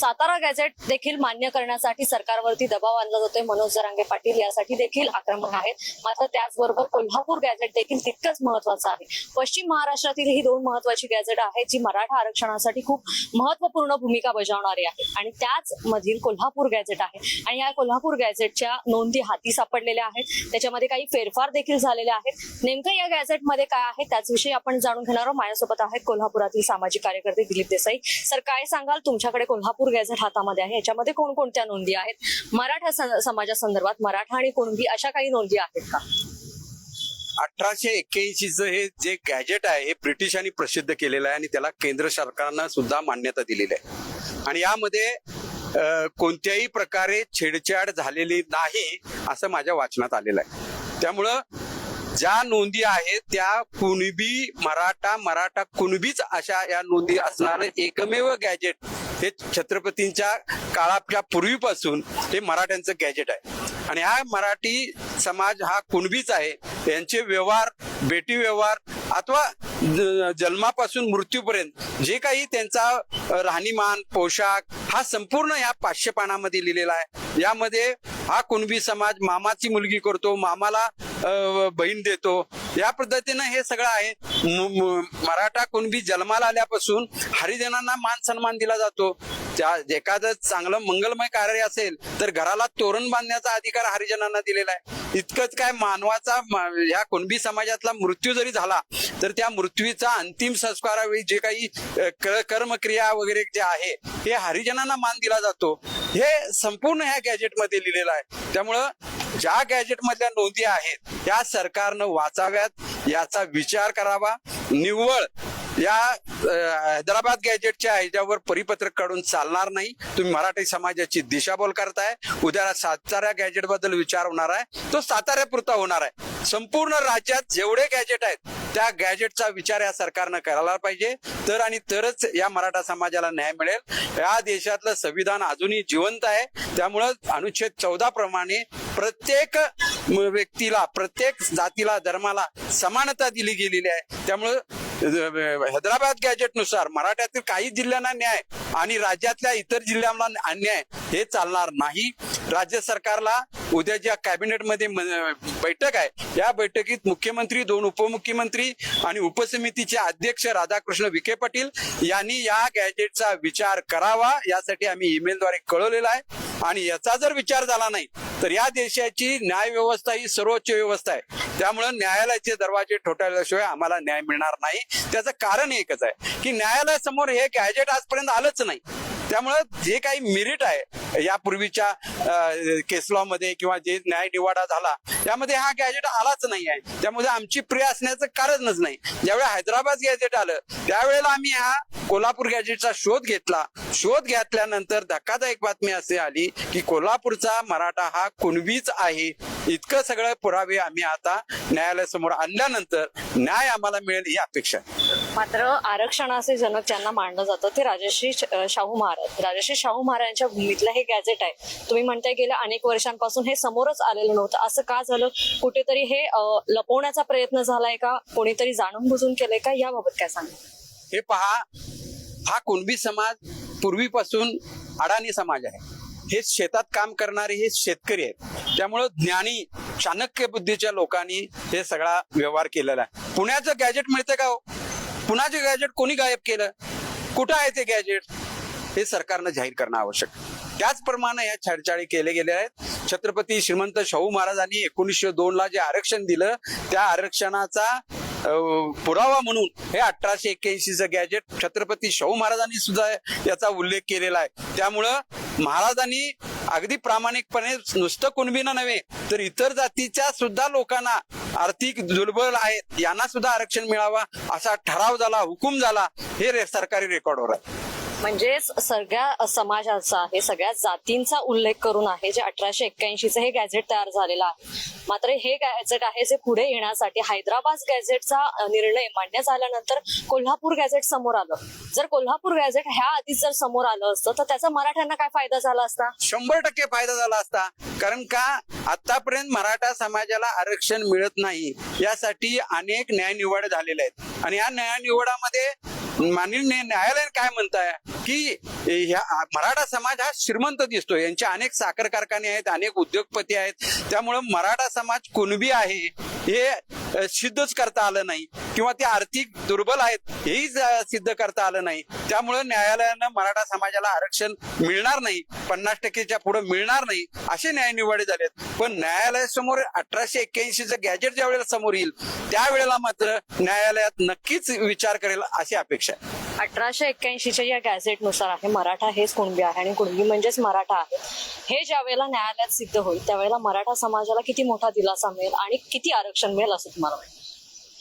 Satara gadget देखील मान्य करण्यासाठी सरकारवरती दबाव आणला जातोय. मनोज जरांगे पाटील यासाठी देखील आक्रमक आहेत. मात्र त्याचबरोबर कोल्हापूर गॅझेट देखील तितकंच महत्वाचं आहे. पश्चिम महाराष्ट्रातील ही दोन महत्वाची गॅझेट आहेत जी मराठा आरक्षणासाठी खूप महत्त्वपूर्ण भूमिका बजावणारी आहे आणि त्याच मधील कोल्हापूर गॅझेट आहे. आणि या कोल्हापूर गॅझेटच्या नोंदी हाती सापडलेल्या आहेत. त्याच्यामध्ये काही फेरफार देखील झालेले आहेत. नेमकं या गॅझेटमध्ये काय आहे त्याचविषयी आपण जाणून घेणार आहोत. माझ्यासोबत आहेत कोल्हापुरातील सामाजिक कार्यकर्ते दिलीप देसाई. सर काय सांगाल? तुमच्याकडे कोल्हापूर गॅझेट हातामध्ये आहे. याच्यामध्ये कोणकोणत्या नोंदी आहेत? मराठा समाजासंदर्भात मराठा आणि कुणबी अशा काही नोंदी आहेत का? अठराशे एक्क्याऐंशीचं हे जे गॅजेट आहे हे ब्रिटिशांनी प्रसिद्ध केलेलं आहे आणि त्याला केंद्र सरकारनं सुद्धा मान्यता दिलेली आहे. आणि यामध्ये कोणत्याही प्रकारे छेडछाड झालेली नाही असं माझ्या वाचनात आलेलं आहे. त्यामुळं ज्या नोंदी आहेत त्या कुणबी मराठा मराठा कुणबीच अशा या नोंदी असणारे एकमेव गॅजेट हे छत्रपतींच्या काळाच्या पूर्वीपासून हे मराठ्यांचं गॅजेट आहे. आणि हा मराठी समाज हा कुणबीच आहे. यांचे व्यवहार बेटी व्यवहार अथवा ज- जन्मापासून मृत्यूपर्यंत जे काही त्यांचा राहणीमान पोशाख हा संपूर्ण या पाचशे पानामध्ये लिहिलेला आहे. यामध्ये हा कुणबी समाज मामाची मुलगी करतो मामाला बहीण देतो. या पद्धतीनं हे सगळं आहे. मराठा कुणबी जन्माला आल्यापासून हरिजनांना मान सन्मान दिला जातो. एखादं चांगलं मंगलमय कार्य असेल तर घराला तोरण बांधण्याचा अधिकार हरिजनांना दिलेला आहे. इतकंच काय मानवाचा या कुणबी समाजातला मृत्यू जरी झाला तर त्या मृत्यूचा अंतिम संस्कारावेळी जे काही कर्मक्रिया वगैरे जे आहे हे हरिजनांना मान दिला जातो. हे संपूर्ण ह्या गॅजेटमध्ये लिहिलेलं आहे. त्यामुळं ज्या गॅजेटमधल्या नोंदी आहेत त्या सरकारनं वाचाव्यात याचा विचार करावा. निव्वळ या हैदराबाद गॅजेटच्या ह्याच्यावर परिपत्रक काढून चालणार नाही. तुम्ही मराठी समाजाची दिशाभूल करताय. उद्या सातारा गॅजेटबद्दल विचार होणार आहे. तो साताऱ्यापुरता होणार आहे. संपूर्ण राज्यात जेवढे गॅजेट आहेत त्या गॅजेटचा विचार या सरकारनं करायला पाहिजे. तर आणि तरच या मराठा समाजाला न्याय मिळेल. या देशातलं संविधान अजूनही जिवंत आहे. त्यामुळं अनुच्छेद चौदा प्रमाणे प्रत्येक व्यक्तीला प्रत्येक जातीला धर्माला समानता दिली गेलेली आहे. त्यामुळं हैदराबाद गॅजेटनुसार मराठ्यातील काही जिल्ह्यांना न्याय आणि राज्यातल्या इतर जिल्ह्यांना अन्याय हे चालणार नाही. राज्य सरकारला उद्या ज्या कॅबिनेटमध्ये बैठक आहे या बैठकीत मुख्यमंत्री दोन उपमुख्यमंत्री आणि उपसमितीचे अध्यक्ष राधाकृष्ण विखे पाटील यांनी या गॅजेटचा विचार करावा. यासाठी आम्ही ईमेलद्वारे कळवलेला आहे. आणि याचा जर विचार झाला नाही तर या देशाची न्याय व्यवस्था ही सर्वोच्च व्यवस्था आहे. त्यामुळं न्यायालयाचे दरवाजे ठोठावल्याशिवाय आम्हाला न्याय मिळणार नाही. त्याचं कारण एकच आहे की न्यायालयासमोर हे गॅजेट आजपर्यंत आलंच नाही. त्यामुळं जे काही मेरिट आहे यापूर्वीच्या केस लॉ मध्ये किंवा जे न्याय निवाडा झाला त्यामध्ये हा गॅजेट आलाच नाही आहे. त्यामुळे आमची प्रिय असण्याचं कारणच नाही. ज्यावेळी हैदराबाद गॅजेट आलं त्यावेळेला आम्ही हा कोल्हापूर गॅजेटचा शोध घेतला. शोध घेतल्यानंतर धक्कादायक बातमी असे आली की कोल्हापूरचा मराठा हा कुणबीच आहे. इतकं सगळं पुरावे आम्ही आता न्यायालयासमोर आणल्यानंतर न्याय आम्हाला मिळेल ही अपेक्षा मात्र मात्र आरक्षणाचे जनक ज्यांना मानलं जातं ते राजश्री शाहू महाराज. राजश्री शाहू महाराजांच्या भूमीतलं हे गॅजेट आहे. तुम्ही म्हणताय गेल्या अनेक वर्षांपासून हे समोरच आलेलं नव्हतं. असं का झालं? कुठेतरी हे लपवण्याचा प्रयत्न झालाय का? कोणीतरी जाणून बुजून केलंय का? याबाबत काय सांग हे पहा हा कुणबी समाज पूर्वीपासून अडाणी समाज आहे. हे शेतात काम करणारे हे शेतकरी आहेत. त्यामुळं ज्ञानी चाणक्य बुद्धीच्या लोकांनी हे सगळा व्यवहार केलेला आहे. पुण्याचं गॅजेट मिळतं का हो? हो गॅजेट कोणी गायब केलं? कुठं आहे ते गॅजेट हे सरकारनं जाहीर करणं आवश्यक. त्याचप्रमाणे या छेडछाडी केले गेले आहेत. छत्रपती श्रीमंत शाहू महाराजांनी एकोणीसशे दोन ला जे आरक्षण दिलं त्या आरक्षणाचा पुरावा म्हणून हे अठराशे एक्क्याऐंशीचं गॅजेट छत्रपती शाहू महाराजांनी सुद्धा याचा उल्लेख केलेला आहे. त्यामुळं महाराजांनी अगदी प्रामाणिकपणे नुसतं कुणबीनं नव्हे तर इतर जातीच्या सुद्धा लोकांना आर्थिक दुर्बल आहेत यांना सुद्धा आरक्षण मिळावा असा ठराव झाला हुकूम झाला हे सरकारी रेकॉर्डवर आहे. म्हणजेच सगळ्या समाजाचा हे सगळ्या जातींचा उल्लेख करून आहे जे अठराशे एक्क्याऐंशीचं हे गॅझेट तयार झालेलं आहे. मात्र हे गॅझेट आहे जे पुढे येण्यासाठी हैदराबाद गॅझेटचा निर्णय मान्य झाल्यानंतर कोल्हापूर गॅझेट समोर आलं. जर कोल्हापूर गॅझेट ह्या आधीच जर समोर आलं असतं तर त्याचा मराठ्यांना काय फायदा झाला असता? शंभर टक्के फायदा झाला असता. कारण का? आतापर्यंत मराठा समाजाला आरक्षण मिळत नाही. यासाठी अनेक न्यायनिवड झालेले आहेत. आणि या न्याय निवडामध्ये माननीय न्यायालय न्यायालयाने काय म्हणताय? की ह्या मराठा समाज हा श्रीमंत दिसतो यांचे अनेक साखर कारखाने आहेत अनेक उद्योगपती आहेत. त्यामुळं मराठा समाज कुणबी आहे हे सिद्धच करता आलं नाही. किंवा ते आर्थिक दुर्बल आहेत हेही सिद्ध करता आलं नाही. त्यामुळे न्यायालयानं मराठा समाजाला आरक्षण मिळणार नाही पन्नास टक्केच्या पुढे मिळणार नाही असे न्याय निवाडे झालेत पण न्यायालयासमोर अठराशे एक्क्याऐंशीचं गॅजेट ज्या वेळेला समोर येईल त्यावेळेला मात्र न्यायालयात नक्कीच विचार करेल अशी अपेक्षा आहे. अठराशे एक्क्याऐंशीच्या या गॅझेटनुसार आहे मराठा हेच कुणबी आहे आणि कुणबी म्हणजेच मराठा आहे. हे ज्या वेळेला न्यायालयात सिद्ध होईल त्यावेळेला मराठा समाजाला किती मोठा दिलासा मिळेल आणि किती आरक्षण मिळेल असं तुम्हाला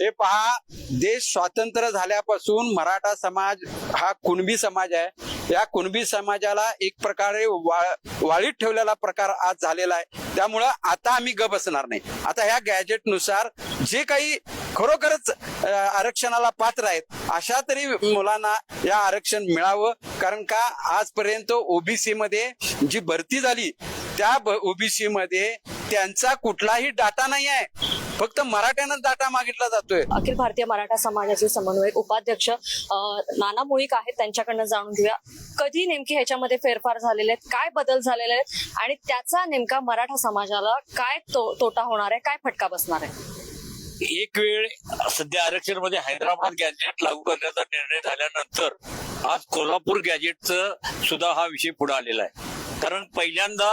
हे पहा देश स्वातंत्र्य झाल्यापासून मराठा समाज हा कुणबी समाज आहे. या कुणबी समाजाला एक प्रकारे वा- वाळीत ठेवलेला प्रकार आज झालेला आहे. त्यामुळं आता आम्ही ग बसणार नाही. आता ह्या गॅजेटनुसार जे काही खरोखरच आरक्षणाला पात्र आहेत अशा तरी मुलांना या आरक्षण मिळावं. कारण का आजपर्यंत ओबीसी मध्ये जी भरती झाली त्या ओबीसी मध्ये त्यांचा कुठलाही डाटा नाही आहे. फक्त मराठ्यानंच डाटा मागितला जातोय. अखिल भारतीय मराठा समाजाचे समन्वयक उपाध्यक्ष नाना मुळीक आहेत त्यांच्याकडनं जाणून घेऊया. कधी नेमके ह्याच्यामध्ये फेरफार झालेले आहेत? काय बदल झालेले आहेत? आणि त्याचा नेमका मराठा समाजाला काय तो- तोटा होणार आहे? काय फटका बसणार आहे? एक वेळ सध्या आरक्षणमध्ये हैदराबाद गॅजेट लागू करण्याचा निर्णय झाल्यानंतर आज कोल्हापूर गॅजेटचं सुद्धा हा विषय पुढे आलेला आहे. कारण पहिल्यांदा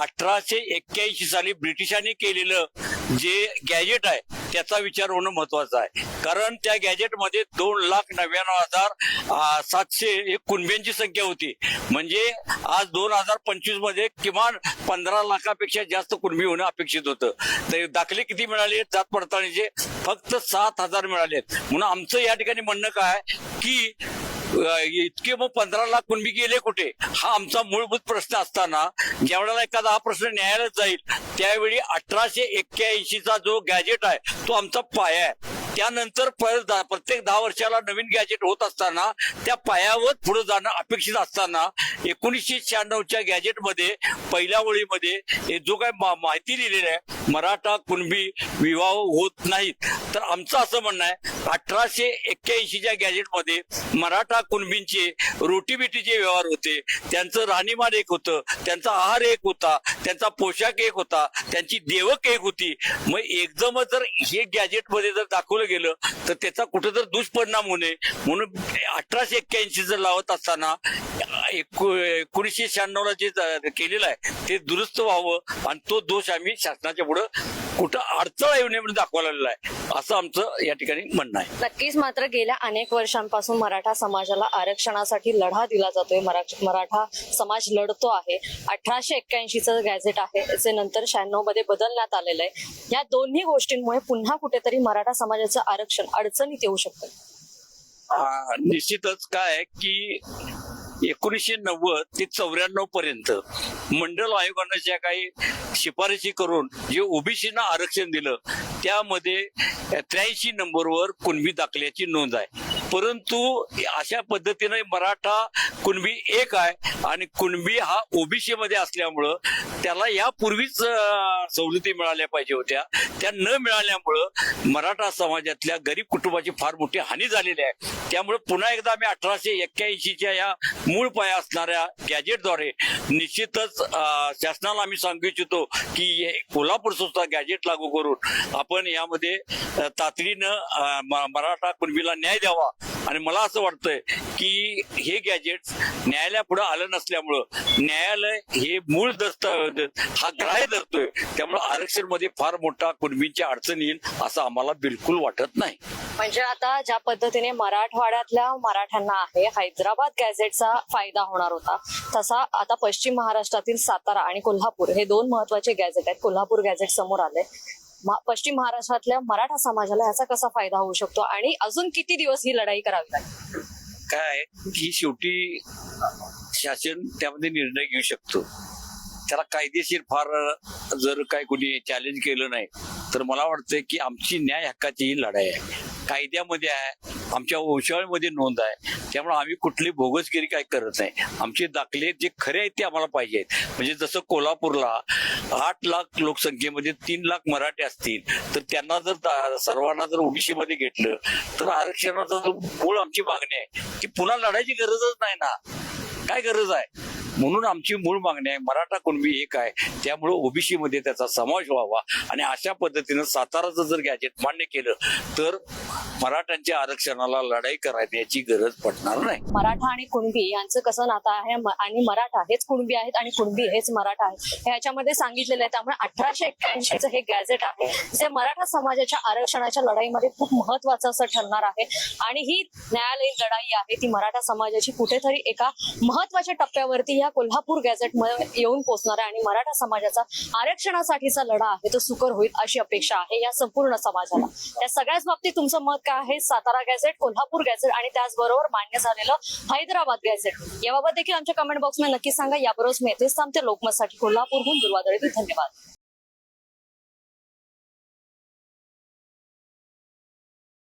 अठराशे एक्क्याऐंशी साली ब्रिटिशांनी केलेलं जे गॅजेट आहे त्याचा विचार होणं महत्वाचं आहे. कारण त्या गॅजेटमध्ये दोन लाख नव्याण्णव हजार सातशे एक कुणब्यांची संख्या होती. म्हणजे आज दोन हजार पंचवीसमध्ये किमान पंधरा लाखापेक्षा जास्त कुणबी होणं अपेक्षित होतं. तर दाखले किती मिळाले? जात पडताळणीचे फक्त सात हजार मिळाले म्हणून आमचं या ठिकाणी म्हणणं काय की इतके मग पंधरा लाख कुणबी गेले कुठे? हा आमचा मूलभूत प्रश्न असताना ज्या वेळेला एखादा हा प्रश्न न्यायालयात जाईल त्यावेळी अठराशे एक्क्याऐंशीचा जो गॅजेट आहे तो आमचा पाया आहे. त्यानंतर परत प्रत्येक दहा वर्षाला नवीन गॅजेट होत असताना त्या पायावर पुढे जाणं अपेक्षित असताना एकोणीसशे शहाण्णवच्या गॅजेटमध्ये पहिल्या ओळीमध्ये हे जो काय मा- माहिती लिहिलेली आहे मराठा कुणबी विवाह होत नाहीत. तर आमचं असं म्हणणं आहे अठराशे एक्क्याऐंशीच्या गॅजेटमध्ये मराठा कुणबींचे रोटीबिटीचे व्यवहार होते. त्यांचं राहणीमान एक होतं त्यांचा आहार एक होता त्यांचा पोशाख एक होता त्यांची देवक एक होती. मग एकदम जर हे गॅजेटमध्ये जर दाखवलं गेलं तर त्याचा कुठं तर दुष्परिणाम होणे म्हणून अठराशे एक्क्याऐंशी जर लावत असताना एकोणीसशे शहाण्णवला जे ज- केलेलं आहे ते दुरुस्त व्हावं आणि तो दोष आम्ही शासनाच्या पुढं कुठं अडथळा येऊ नये म्हणून दाखवलेला आहे असं आमचं या ठिकाणी म्हणणं आहे. नक्कीच मात्र गेल्या अनेक वर्षांपासून मराठा समाजाला आरक्षणासाठी लढा दिला जातोय. मरा- मराठा समाज लढतो आहे. अठराशे एक्क्याऐंशीचं गॅझेट आहे जे नंतर शहाण्णवमध्ये बदलण्यात आलेलं आहे. या दोन्ही गोष्टींमुळे पुन्हा कुठेतरी मराठा समाजाचं आरक्षण अडचणीत येऊ शकतं. निश्चितच काय की एकोणीसशे नव्वद ते चौऱ्याण्णव पर्यंत मंडल आयोगानं ज्या काही शिफारशी करून जे ओबीसीना आरक्षण दिलं त्यामध्ये त्र्याऐंशी नंबरवर कुणबी दाखल्याची नोंद आहे. परंतु अशा पद्धतीने मराठा कुणबी एक आहे आणि कुणबी हा ओबीसी मध्ये असल्यामुळं त्याला यापूर्वीच सवलती मिळाल्या पाहिजे होत्या. त्या न मिळाल्यामुळं मराठा समाजातल्या गरीब कुटुंबाची फार मोठी हानी झालेली आहे. त्यामुळे पुन्हा एकदा आम्ही अठराशे एक्क्याऐंशीच्या या मूळ पाया असणाऱ्या गॅजेटद्वारे निश्चितच शासनाला आम्ही सांगू इच्छितो की कोल्हापूर संस्था गॅजेट लागू करून आपण यामध्ये तातडीनं मराठा कुणबीला न्याय द्यावा. आणि मला असं वाटतंय की हे गॅजेट न्यायालयापुढे आलं नसल्यामुळं न्यायालय हे मूळ दस्तावेज हा ग्राह्य धरतोय. त्यामुळे आरक्षणमध्ये फार मोठा कुणबींची अडचण येईल असं आम्हाला बिलकुल वाटत नाही. म्हणजे आता ज्या पद्धतीने मराठवाड्यातल्या मराठ्यांना आहे हैदराबाद गॅझेटचा फायदा होणार होता तसा आता पश्चिम महाराष्ट्रातील सातारा आणि कोल्हापूर हे दोन महत्त्वाचे गॅझेट आहेत. कोल्हापूर गॅझेट समोर आले पश्चिम महाराष्ट्रातल्या मराठा समाजाला याचा कसा फायदा होऊ शकतो? आणि अजून किती दिवस ही लढाई करावी लागेल? काय की शेवटी शासन त्यामध्ये निर्णय घेऊ शकतो. त्याला कायदेशीर फार जर काय कोणी चॅलेंज केलं नाही तर मला वाटतंय की आमची न्याय हक्काची ही लढाई आहे. कायद्यामध्ये आहे आमच्या वंशावळीमध्ये नोंद आहे. त्यामुळे आम्ही कुठली बोगसगिरी काय करत नाही. आमचे दाखले जे खरे आहेत ते आम्हाला पाहिजे आहेत. म्हणजे जसं कोल्हापूरला आठ लाख लोकसंख्येमध्ये तीन लाख मराठी असतील तर त्यांना जर सर्वांना जर ओबीसी मध्ये घेतलं तर आरक्षणाचा मूळ आमची मागणी आहे की पुन्हा लढायची गरजच नाही ना. काय गरज आहे? म्हणून आमची मूळ मागणी आहे मराठा कुणबी एक आहे. त्यामुळे ओबीसी मध्ये त्याचा समावेश व्हावा. आणि अशा पद्धतीनं साताराचं जर गॅजेट मान्य केलं तर मराठ्यांच्या आरक्षणाला लढाई करण्याची गरज पडणार नाही. मराठा आणि कुणबी यांचं कसं नातं आहे आणि मराठा हेच कुणबी आहेत आणि कुणबी हेच मराठा आहेत हे ह्याच्यामध्ये सांगितलेलं आहे. त्यामुळे अठराशे एक्क्याऐंशीचं हे गॅजेट आहे जे मराठा समाजाच्या आरक्षणाच्या लढाईमध्ये खूप महत्वाचं असं ठरणार आहे. आणि ही न्यायालयीन लढाई आहे ती मराठा समाजाची कुठेतरी एका महत्त्वाच्या टप्प्यावरती उद्या कोल्हापूर गॅझेट येऊन पोहोचणार आहे आणि मराठा समाजाचा आरक्षणासाठीचा लढा आहे तो सुकर होईल अशी अपेक्षा आहे या संपूर्ण समाजाला. या सगळ्याच बाबतीत तुमचं मत काय आहे? सातारा गॅझेट कोल्हापूर गॅझेट आणि त्याचबरोबर मान्य झालेलं हैदराबाद गॅझेट. याबाबत देखील आमच्या कमेंट बॉक्समध्ये नक्की सांगा. याबरोबर मी येथेच थांबते. लोकमतसाठी कोल्हापूरहून दुर्वादळी धन्यवाद.